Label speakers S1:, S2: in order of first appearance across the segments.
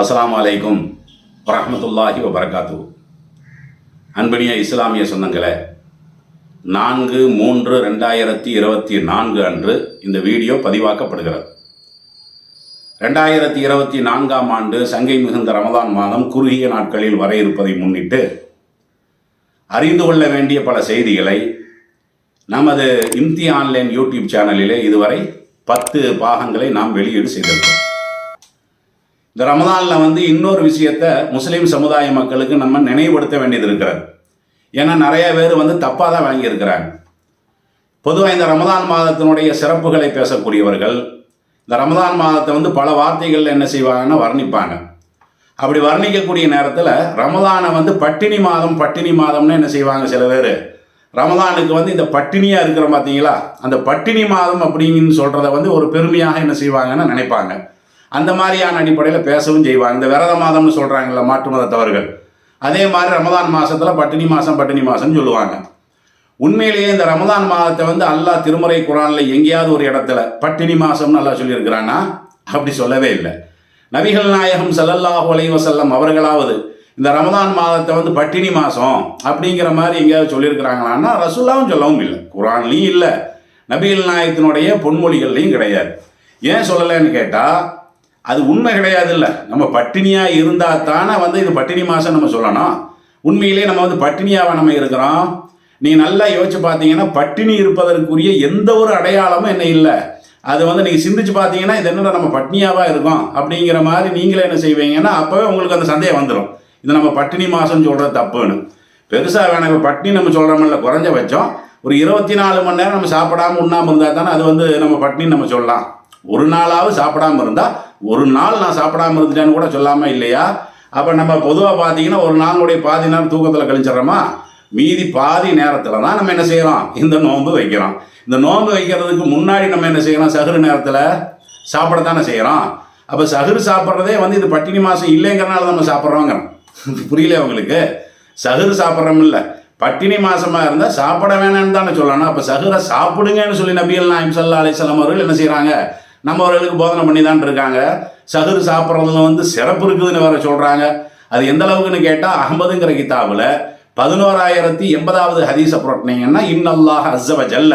S1: அஸ்லாம் அலைக்கும் வரமத்துல்லாஹி வபரகாத்து. அன்பினிய இஸ்லாமிய சொந்தங்களே நான்கு மூன்று ரெண்டாயிரத்தி இருபத்தி நான்கு அன்று இந்த வீடியோ பதிவாக்கப்படுகிறது. ரெண்டாயிரத்தி இருபத்தி நான்காம் ஆண்டு சங்கை மிகுந்த ரமதான் மாதம் குறுகிய நாட்களில் வர இருப்பதை முன்னிட்டு அறிந்து கொள்ள வேண்டிய பல செய்திகளை நமது இம்தி ஆன்லைன் யூடியூப் சேனலிலே இதுவரை பத்து பாகங்களை நாம் வெளியீடு செய்திருக்கிறோம். இந்த ரமதானில் வந்து இன்னொரு விஷயத்த முஸ்லீம் சமுதாய மக்களுக்கு நம்ம நினைவுபடுத்த வேண்டியது இருக்கிறது. ஏன்னா நிறைய பேர் வந்து தப்பாக தான் வழங்கியிருக்கிறாங்க பொதுவாக இந்த ரமதான் மாதத்தினுடைய சிறப்புகளை பேசக்கூடியவர்கள் இந்த ரமதான் மாதத்தை வந்து பல வார்த்தைகளில் என்ன செய்வாங்கன்னா வர்ணிப்பாங்க. அப்படி வர்ணிக்கக்கூடிய நேரத்தில் ரமதானை வந்து பட்டினி மாதம் பட்டினி மாதம்னு என்ன செய்வாங்க சில பேர்? ரமதானுக்கு வந்து இந்த பட்டினியாக இருக்கிற பார்த்தீங்களா அந்த பட்டினி மாதம் அப்படிங்கன்னு சொல்கிறத வந்து ஒரு பெருமையாக என்ன செய்வாங்கன்னு நினைப்பாங்க. அந்த மாதிரியான அடிப்படையில் பேசவும் செய்வாங்க. இந்த விரத மாதம்னு சொல்கிறாங்கல்ல மாற்று மதத்தவர்கள் அதே மாதிரி ரமதான் மாதத்தில் பட்டினி மாதம் பட்டினி மாதம்னு சொல்லுவாங்க. உண்மையிலேயே இந்த ரமதான் மாதத்தை வந்து அல்லாஹ் திருமுறை குரானில் எங்கேயாவது ஒரு இடத்துல பட்டினி மாதம்னு நல்லா சொல்லியிருக்கிறானா அப்படி சொல்லவே இல்லை. நபிகள் நாயகம் சல்லல்லாஹு அலைவசல்லம் அவர்களாவது இந்த ரமதான் மாதத்தை வந்து பட்டினி மாதம் அப்படிங்கிற மாதிரி எங்கேயாவது சொல்லியிருக்கிறாங்களான்னா ரசுல்லாவும் சொல்லவும் இல்லை. குரான்லையும் இல்லை. நபிகள் நாயகத்தினுடைய பொன்மொழிகள்லையும் கிடையாது. ஏன் சொல்லலைன்னு கேட்டால் அது உண்மை கிடையாது இல்லை நம்ம பட்டினியாக இருந்தால் தானே வந்து இது பட்டினி மாதம் நம்ம சொல்லணும். உண்மையிலே நம்ம வந்து பட்டினியாக நம்ம இருக்கிறோம். நீ நல்லா யோசிச்சு பார்த்தீங்கன்னா பட்டினி இருப்பதற்குரிய எந்த ஒரு அடையாளமும் என்ன இல்லை. அது வந்து நீங்கள் சிந்திச்சு பார்த்தீங்கன்னா இது என்னடா நம்ம பட்னியாவாக இருக்கோம் அப்படிங்கிற மாதிரி நீங்களே என்ன செய்வீங்கன்னா அப்போவே உங்களுக்கு அந்த சந்தேகம் வந்துடும் இது நம்ம பட்டினி மாதம் சொல்கிறது தப்புன்னு. பெருசாக வேணாம் இப்போ பட்டினி நம்ம சொல்கிறோம்ல குறைஞ்ச வச்சோம் ஒரு இருபத்தி நாலு மணி நேரம் நம்ம சாப்பிடாம உண்ணாமல் இருந்தால் தானே அது வந்து நம்ம பட்டினி நம்ம சொல்லலாம். ஒரு நாளாவது சாப்பிடாம இருந்தால் ஒரு நாள் நான் சாப்பிடாம இருந்துட்டேன்னு கூட சொல்லாமல் இல்லையா? அப்போ நம்ம பொதுவாக பார்த்தீங்கன்னா ஒரு நாளுடைய பாதி நேரம் தூக்கத்தில் கழிச்சிடுறோமா மீதி பாதி நேரத்தில் தான் நம்ம என்ன செய்கிறோம் இந்த நோன்பு வைக்கிறோம். இந்த நோன்பு வைக்கிறதுக்கு முன்னாடி நம்ம என்ன செய்கிறோம் சகுறு நேரத்தில் சாப்பிடத்தானே செய்கிறோம் அப்போ சகுறு சாப்பிட்றதே வந்து இது பட்டினி மாதம் இல்லைங்கிறனால நம்ம சாப்பிட்றோங்க புரியல உங்களுக்கு? சகுறு சாப்பிட்றோம் இல்லை. பட்டினி மாசமாக இருந்தால் சாப்பிட வேணாம்னு தானே சொல்லணும். அப்போ சகுரை சாப்பிடுங்கன்னு சொல்லி நபிகள் நாயம் சல்லா அலிசல்லாம் அவர்கள் என்ன செய்கிறாங்க நம்மவர்களுக்கு போதனை பண்ணி தான் இருக்காங்க. சகுறு சாப்பிட்றதுல வந்து சிறப்பு இருக்குதுன்னு வேற சொல்கிறாங்க அது எந்த அளவுக்குன்னு கேட்டால் அகமதுங்கிற கிதாபில் பதினோராயிரத்தி எண்பதாவது ஹதீஸை புரட்டினீங்கன்னா இன்னல்லாஹ் அஸ்ஸவ ஜல்ல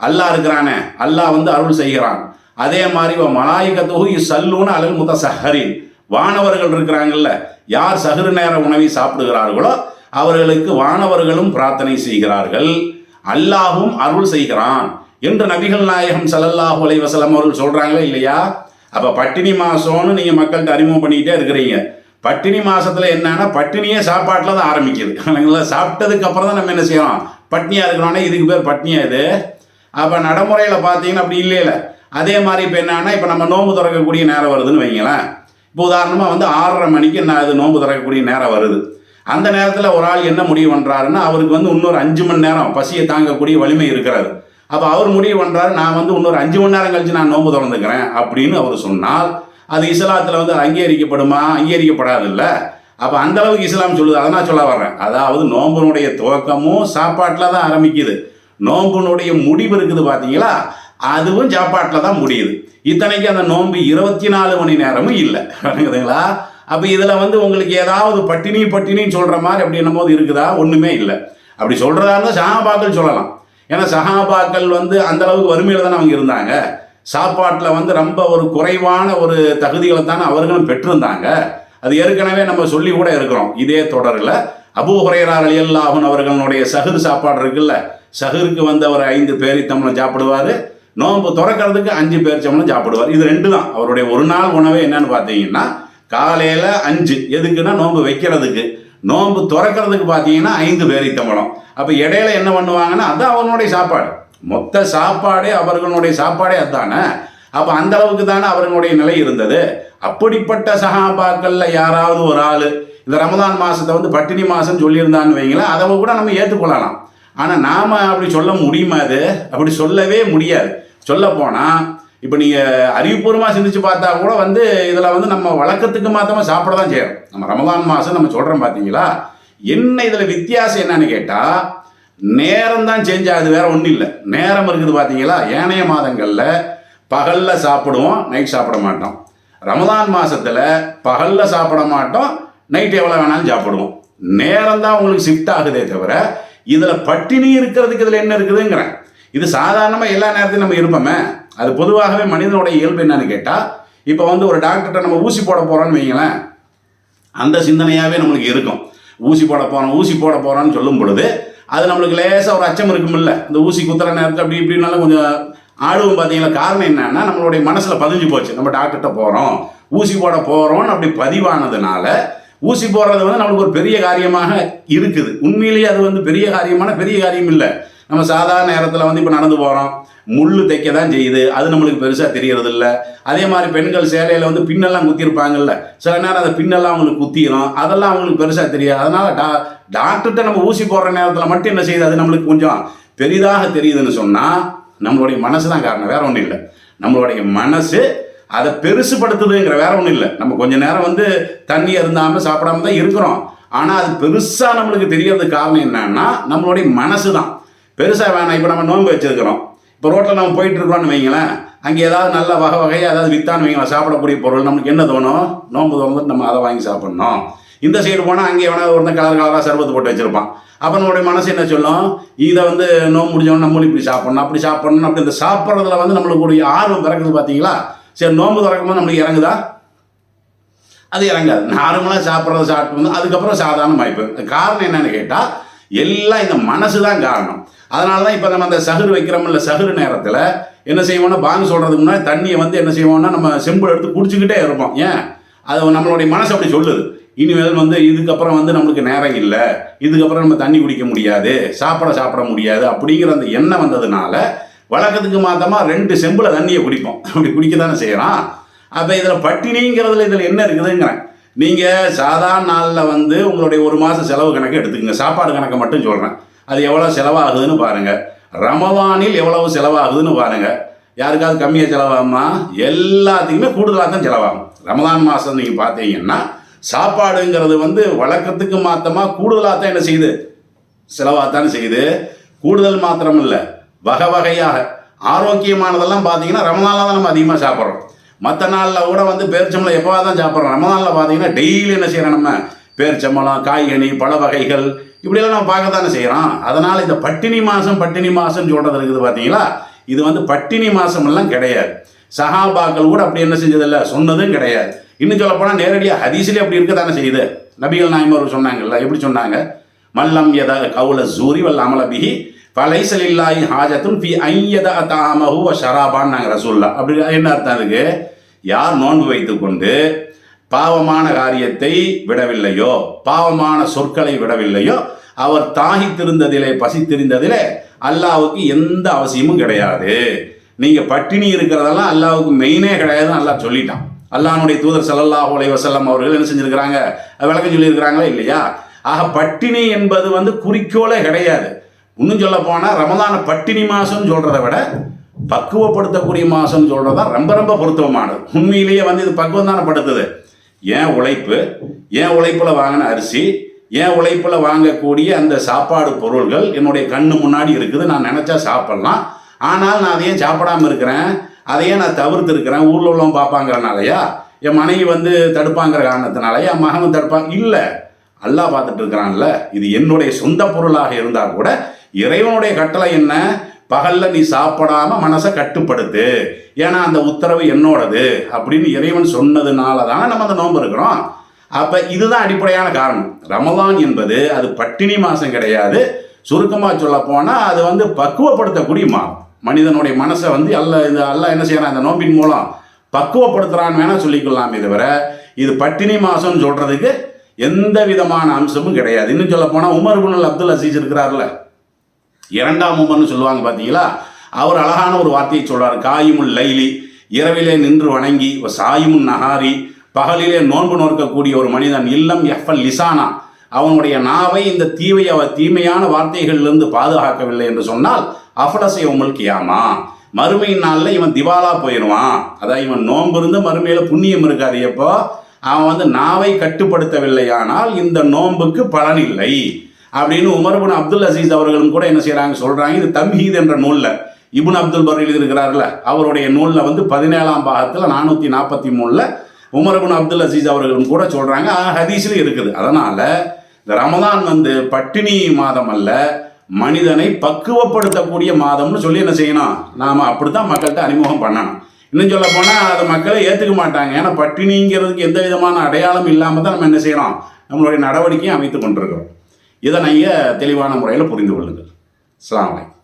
S1: அல்லாஹ் இருக்கிறானே. அல்லாஹ் வந்து அருள் செய்கிறான். அதே மாதிரி மலாய்கத்துகு சல்லூன்னு அலல் முத்த சஹரின் வானவர்கள் இருக்கிறாங்கல்ல யார் சகுறு நேர உணவை சாப்பிடுகிறார்களோ அவர்களுக்கு வானவர்களும் பிரார்த்தனை செய்கிறார்கள். அல்லாஹும் அருள் செய்கிறான். என்று நபிகள் நாயகம் ஸல்லல்லாஹு அலைஹி அவர்கள் சொல்றாங்களே இல்லையா? அப்ப பட்டினி மாசம்னு நீங்க மக்கள்கிட்ட அறிமுகம் பண்ணிக்கிட்டே இருக்கிறீங்க. பட்டினி மாசத்துல என்னன்னா பட்டினியே சாப்பாட்டில் தான் ஆரம்பிக்குது. இல்லைங்களா சாப்பிட்டதுக்கு அப்புறம் தான் நம்ம என்ன செய்யலாம் பட்னியா இருக்கணும்னா இதுக்கு பேர் பட்னியா இது. அப்ப நடைமுறையில் பார்த்தீங்கன்னா அப்படி இல்லையில. அதே மாதிரி இப்போ என்னன்னா இப்போ நம்ம நோன்பு திறக்கக்கூடிய நேரம் வருதுன்னு வைங்களேன். இப்போ உதாரணமாக வந்து ஆறரை மணிக்கு நான் அது நோன்பு திறக்கக்கூடிய நேரம் வருது. அந்த நேரத்தில் ஒரு ஆள் என்ன முடிவு பண்ணுறாருன்னா அவருக்கு வந்து இன்னொரு அஞ்சு மணி நேரம் பசியை தாங்கக்கூடிய வலிமை இருக்கிறாரு அப்போ அவர் முடிவு பண்ணுறாரு நான் வந்து இன்னொரு அஞ்சு மணி நேரம் கழிச்சு நான் நோன்பு திறந்துக்கிறேன் அப்படின்னு அவர் சொன்னால் அது இஸ்லாத்தில் வந்து அங்கீகரிக்கப்படுமா? அங்கீகரிக்கப்படாதுல்ல. அப்போ அந்த அளவுக்கு இஸ்லாம் சொல்லுது. அதை நான் சொல்ல வர்றேன். அதாவது நோம்பினுடைய துவக்கமும் சாப்பாட்டில் தான் ஆரம்பிக்குது. நோம்பினுடைய முடிவு இருக்குது பார்த்தீங்களா அதுவும் சாப்பாட்டில் தான் முடியுது. இத்தனைக்கு அந்த நோன்பு இருபத்தி நாலு மணி நேரமும் இல்லை. அப்போ இதில் வந்து உங்களுக்கு ஏதாவது பட்டினி பட்டினின்னு சொல்கிற மாதிரி அப்படி என்னமோது இருக்குதா? ஒன்றுமே இல்லை. அப்படி சொல்கிறதா இருந்தால் சஹாபாக்கள் சொல்லலாம். ஏன்னா சஹாபாக்கள் வந்து அந்த அளவுக்கு வறுமையில் தானே அவங்க இருந்தாங்க. சாப்பாட்டில் வந்து ரொம்ப ஒரு குறைவான ஒரு தகுதிகளை தானே அவர்களும் பெற்றிருந்தாங்க. அது ஏற்கனவே நம்ம சொல்லி கூட இருக்கிறோம். இதே தொடரில் அபூ ஹுரையரார் அலியல்லாஹன் அவர்களுடைய சகுரு சாப்பாடு இருக்குல்ல சகுருக்கு வந்து அவர் ஐந்து பேரித்தம்பளம் சாப்பிடுவார். நோன்பு திறக்கிறதுக்கு அஞ்சு பேரிச்சம்பளம் சாப்பிடுவார். இது ரெண்டு தான். அவருடைய ஒரு நாள் உணவே என்னன்னு பார்த்தீங்கன்னா காலையில் அஞ்சு. எதுக்குன்னா நோன்பு வைக்கிறதுக்கு. நோன்பு திறக்கிறதுக்கு பார்த்தீங்கன்னா ஐந்து பேரித்தம்பளம் அப்போ இடையில என்ன பண்ணுவாங்கன்னா அதுதான் அவனுடைய சாப்பாடு. மொத்த சாப்பாடே அவர்களுடைய சாப்பாடே அதானே அப்போ அந்த அளவுக்கு தானே அவர்களுடைய நிலை இருந்தது. அப்படிப்பட்ட சகாபாக்கள்ல யாராவது ஒரு ஆள் இந்த ரமதான் மாசத்தை வந்து பட்டினி மாசம் சொல்லியிருந்தான்னு வைங்களேன் அதை கூட நம்ம ஏற்றுக்கொள்ளலாம் ஆனால் நாம அப்படி சொல்ல முடியுமா அது? அப்படி சொல்லவே முடியாது. சொல்ல போனால் இப்போ நீங்கள் அறிவுபூர்வமாக சிந்திச்சு பார்த்தா கூட வந்து இதில் வந்து நம்ம வழக்கத்துக்கு மாத்தமாக சாப்பிட தான் செய்யறோம். நம்ம ரமதான் மாதம் நம்ம சொல்கிறோம் பார்த்தீங்களா என்ன இதில் வித்தியாசம் என்னன்னு கேட்டால் நேரம் தான் சேஞ்ச் ஆகுது வேற ஒன்றும் இல்லை. நேரம் இருக்குது பார்த்தீங்களா ஏனைய மாதங்களில் பகலில் சாப்பிடுவோம் நைட் சாப்பிட மாட்டோம். ரமதான் மாதத்தில் பகலில் சாப்பிட மாட்டோம் நைட் எவ்வளோ வேணாலும் சாப்பிடுவோம். நேரம் தான் உங்களுக்கு ஷிஃப்ட் ஆகுதே தவிர இதில் பட்டினி இருக்கிறதுக்கு இதில் என்ன இருக்குதுங்கிறேன். இது சாதாரணமாக எல்லா நேரத்தையும் நம்ம இருப்போமே. அது பொதுவாகவே மனிதனுடைய இயல்பு என்னன்னு கேட்டால் இப்போ வந்து ஒரு டாக்டர்கிட்ட நம்ம ஊசி போட போகிறோன்னு வைங்களேன் அந்த சிந்தனையாகவே நம்மளுக்கு இருக்கும். ஊசி போட போகிறோம் ஊசி போட போகிறோன்னு சொல்லும் பொழுது அது நம்மளுக்கு லேசாக ஒரு அச்சம் இருக்குமில்ல இந்த ஊசி குத்துற நேரத்தில் அப்படி இப்படின்னாலும் கொஞ்சம் ஆளுவும் பார்த்தீங்களா? காரணம் என்னன்னா நம்மளுடைய மனசில் பதிஞ்சு போச்சு. நம்ம டாக்டர்கிட்ட போகிறோம் ஊசி போட போகிறோம்னு அப்படி பதிவானதுனால ஊசி போடுறது வந்து நம்மளுக்கு ஒரு பெரிய காரியமாக இருக்குது. உண்மையிலேயே அது வந்து பெரிய காரியமான பெரிய காரியம் இல்லை. நம்ம சாதாரண நேரத்தில் வந்து இப்போ நடந்து போகிறோம் முள் தைக்க தான் செய்யுது. அது நம்மளுக்கு பெருசாக தெரியறது இல்லை அதே மாதிரி பெண்கள் சேலையில் வந்து பின்னெல்லாம் குத்திருப்பாங்கல்ல சில நேரம் அந்த பின்னெல்லாம் அவங்களுக்கு குத்திரும். அதெல்லாம் அவங்களுக்கு பெருசாக தெரியாது. அதனால் டா டாக்டர்கிட்ட நம்ம ஊசி போடுற நேரத்தில் மட்டும் என்ன செய்யுது? அது நம்மளுக்கு கொஞ்சம் பெரிதாக தெரியுதுன்னு சொன்னால் நம்மளுடைய மனசு தான் காரணம். வேற ஒன்றும் இல்லை. நம்மளுடைய மனசு அதை பெருசுப்படுத்துதுங்கிற வேற ஒன்றும் இல்லை. நம்ம கொஞ்ச நேரம் வந்து தண்ணி அருந்தாமல் சாப்பிடாம தான் இருக்கிறோம். ஆனால் அது பெருசாக நம்மளுக்கு தெரியறதுக்கு காரணம் என்னன்னா நம்மளுடைய மனசு தான் பெருசாக வேணாம். இப்போ நம்ம நோன்பு வச்சுருக்கிறோம். இப்போ ரோட்டில் நம்ம போயிட்டுருக்குறோன்னு வைங்களேன். அங்கே ஏதாவது நல்ல வகை வகையாக ஏதாவது விற்றான்னு வைங்களேன். சாப்பிடக்கூடிய பொருள். நம்மளுக்கு என்ன தோணும்? நோன்பு தோணுது நம்ம அதை வாங்கி சாப்பிட்ணும். இந்த சைடு போனால் அங்கே எவனா ஒருத்தன் கலர் கலராக சர்பத்து போட்டு வச்சுருப்பான். அப்போ நம்மளுடைய மனசு என்ன சொல்லும்? இதை வந்து நோம்பு முடிஞ்சவொன்னு நம்மளும் இப்படி சாப்பிட்ணும் அப்படி சாப்பிட்ணும் அப்படி இந்த சாப்பிட்றதுல வந்து நம்மளுக்கு ஒரு ஆர்வம் பிறக்குது பார்த்தீங்களா சரி நோன்பு திறக்கும் போது நம்மளுக்கு இறங்குதா? அது இறங்காது. நார்மலாக சாப்பிட்றத சாப்பிட்டு வந்து அதுக்கப்புறம் சாதாரண வாய்ப்பு. காரணம் என்னன்னு கேட்டால் எல்லாம் இந்த மனசு தான் காரணம். அதனால தான் இப்போ நம்ம அந்த சகுறு வைக்கிறோம்ல சகுறு நேரத்தில் என்ன செய்வோம்னா பாங்கு சொல்கிறதுக்கு முன்னாடி தண்ணியை வந்து என்ன செய்வோம்னா நம்ம செம்பு எடுத்து குடிச்சுக்கிட்டே இருப்போம். ஏன்? அது நம்மளுடைய மனசு அப்படி சொல்லுது. இனிமேல் வந்து இதுக்கப்புறம் வந்து நம்மளுக்கு நேரம் இல்லை. இதுக்கப்புறம் நம்ம தண்ணி குடிக்க முடியாது. சாப்பிட சாப்பிட முடியாது அப்படிங்கிற அந்த எண்ணம் வந்ததுனால வழக்கத்துக்கு மாத்தமாக ரெண்டு செம்பில் தண்ணியை குடிப்போம். அப்படி குடிக்க தானே செய்கிறோம் அப்போ இதில் பட்டினிங்கிறதுல இதில் என்ன இருக்குதுங்கிறேன். நீங்கள் சாதாரண நாளில் வந்து உங்களுடைய ஒரு மாதம் செலவு கணக்கு எடுத்துக்கங்க. சாப்பாடு கணக்கை மட்டும் சொல்கிறேன் அது எவ்வளோ செலவாகுதுன்னு பாருங்கள் ரமவானில் எவ்வளவு செலவாகுதுன்னு பாருங்கள் யாருக்காவது கம்மியாக செலவாகுமா? எல்லாத்துக்குமே கூடுதலாக தான் செலவாகும். ரமதான் மாதம் நீங்கள் பார்த்தீங்கன்னா சாப்பாடுங்கிறது வந்து வழக்கத்துக்கு மாத்தமாக கூடுதலாக தான் என்ன செய்யுது? செலவாகத்தானே செய்யுது. கூடுதல் மாத்திரம் இல்லை வகை வகையாக. ஆரோக்கியமானதெல்லாம் பார்த்தீங்கன்னா ரமதானில் தான் நம்ம அதிகமாக சாப்பிட்றோம். மற்ற நாளில் கூட வந்து பேரிச்சம்பளம் எப்போவா தான் சாப்பிட்றோம். ரமதானில் பார்த்தீங்கன்னா டெய்லி என்ன செய்கிறோம் நம்ம? பேரிச்சம்பளம் காய்கனி பழ வகைகள் இப்படியெல்லாம் நம்ம பார்க்க தானே செய்கிறோம் அதனால் இந்த பட்டினி மாதம் பட்டினி மாதம் சொல்கிறது இருக்குது பார்த்தீங்களா இது வந்து பட்டினி மாதமெல்லாம் கிடையாது. சஹாபாக்கள் கூட அப்படி என்ன செஞ்சதில்ல? சொன்னதும் கிடையாது. இன்னும் சொல்லப்போனால் நேரடியாக ஹதீஸ்லேயே அப்படி இருக்க தானே செய்யுது. நபிகள் நாயமர் சொன்னாங்கல்ல எப்படி சொன்னாங்க? மல்லம் எத கவுல சூரி வல்ல அமலபிஹி பலைசல் இல்லாய் ஹாஜத்தும் ஃபி ஐயத தாமஹு ஷராபான் நாங்கள் ரசூல்லா அப்படி என்ன அர்த்தம் அதுக்கு? யார் நோன்பு வைத்துக்கொண்டு பாவமான காரியத்தை விடவில்லையோ பாவமான சொற்களை விடவில்லையோ அவர் தாகித்திருந்ததிலே பசித்திருந்ததிலே அல்லாவுக்கு எந்த அவசியமும் கிடையாது. நீங்க பட்டினி இருக்கிறதெல்லாம் அல்லாவுக்கு மெயினே கிடையாதுன்னு அல்லாஹ் சொல்லிட்டான். அல்லாஹனுடைய தூதர் ஸல்லல்லாஹு அலைஹி வஸல்லம் அவர்கள் என்ன செஞ்சிருக்கிறாங்க? விளக்கம் சொல்லியிருக்கிறாங்களா இல்லையா? ஆக பட்டினி என்பது வந்து குறிக்கோளே கிடையாது. இன்னும் சொல்ல போனால் ரமதான பட்டினி மாதம் சொல்கிறத விட பக்குவப்படுத்தக்கூடிய மாதம் சொல்கிறது தான் ரொம்ப ரொம்ப பொருத்தமானது. உண்மையிலேயே வந்து இது பக்குவம் தானே படுத்துது. ஏன் உழைப்பு? ஏன் உழைப்பில் வாங்கின அரிசி? ஏன் உழைப்பில் வாங்கக்கூடிய அந்த சாப்பாடு பொருள்கள் என்னுடைய கண்ணு முன்னாடி இருக்குது நான் நினச்சா சாப்பிட்லாம். ஆனால் நான் அதையும் சாப்பிடாம இருக்கிறேன். அதையே நான் தவிர்த்து இருக்கிறேன். ஊரில் உள்ளவங்க பார்ப்பாங்கிறனாலயா? என் மனைவி வந்து தடுப்பாங்கிற காரணத்தினாலயா? என் மகனும் தடுப்பாங்க. இல்லை. அல்லாஹ் பார்த்துட்டு இருக்கிறான்ல. இது என்னுடைய சொந்த பொருளாக இருந்தால் கூட இறைவனுடைய கட்டளை என்ன? பகல்ல நீ சாப்பிடாம மனசை கட்டுப்படுத்து. ஏன்னா அந்த உத்தரவு என்னோடது அப்படின்னு இறைவன் சொன்னதுனால தானே நம்ம அந்த நோன்பு இருக்கிறோம். அப்ப இதுதான் அடிப்படையான காரணம். ரமலான் என்பது அது பட்டினி மாசம் கிடையாது. சுருக்கமாக சொல்ல போனால் அது வந்து பக்குவப்படுத்தக்கூடிய மாதம். மனிதனுடைய மனசை வந்து அல்ல இது அல்ல என்ன செய்யறான் அந்த நோம்பின் மூலம் பக்குவப்படுத்துறான்னு வேணால் சொல்லிக்கொள்ளலாமே தவிர இது பட்டினி மாதம்னு சொல்கிறதுக்கு எந்த விதமான அம்சமும் கிடையாது இன்னும் சொல்ல போனால் உமர் குணல் அப்துல் அசீஸ் இருக்கிறார்ல. இரண்டாம் உமர்னு சொல்லுவாங்க பார்த்தீங்களா அவர் அழகான ஒரு வார்த்தையை சொல்கிறார் காயுமுல் லைலி இரவிலே நின்று வணங்கி சாயுமுன் நகாரி பகலிலே நோன்பு நோக்கக்கூடிய ஒரு மனிதன் இல்லம் எஃப்எல் லிசானா. அவனுடைய நாவை இந்த தீவைய தீமையான வார்த்தைகளிலிருந்து பாதுகாக்கவில்லை என்று சொன்னால் அஃபடசை உமல் கியாமா. மறுமையின் நாளில் இவன் திவாலா போயிடுவான் அதான் இவன் நோன்பு இருந்து மறுமையில் புண்ணியம் இருக்காது. எப்போ? அவன் வந்து நாவை கட்டுப்படுத்தவில்லையானால் இந்த நோன்புக்கு பலன் இல்லை. அப்படின்னு உமர்புன் அப்துல் அசீஸ் அவர்களும் கூட என்ன செய்கிறாங்க சொல்கிறாங்க இது தம்ஹீத் என்ற நூலில். இபுன் அப்துல் பர் எழுதியிருக்கிறார்ல அவருடைய நூலில் வந்து பதினேழாம் பாகத்தில் நானூற்றி நாற்பத்தி மூணில் உமரபுன் அப்துல் அசீஸ் அவர்களும் கூட சொல்கிறாங்க ஹதீஸில் இருக்குது. அதனால் இந்த ரமதான் வந்து பட்டினி மாதம் அல்ல மனிதனை பக்குவப்படுத்தக்கூடிய மாதம்னு சொல்லி என்ன செய்யணும்? நாம் அப்படி தான் மக்கள்கிட்ட அறிமுகம் பண்ணணும். இன்னும் சொல்ல போனால் அதை மக்களை ஏற்றுக்க மாட்டாங்க. ஏன்னா பட்டினிங்கிறதுக்கு எந்த விதமான அடையாளம் இல்லாமல் தான் நம்ம என்ன செய்யணும்? நம்மளுடைய நடவடிக்கையை அமைத்து கொண்டிருக்கிறோம். இதை நீங்கள் தெளிவான முறையில் புரிந்து கொள்ளுங்கள். அஸ்ஸலாமு வலைக்கம்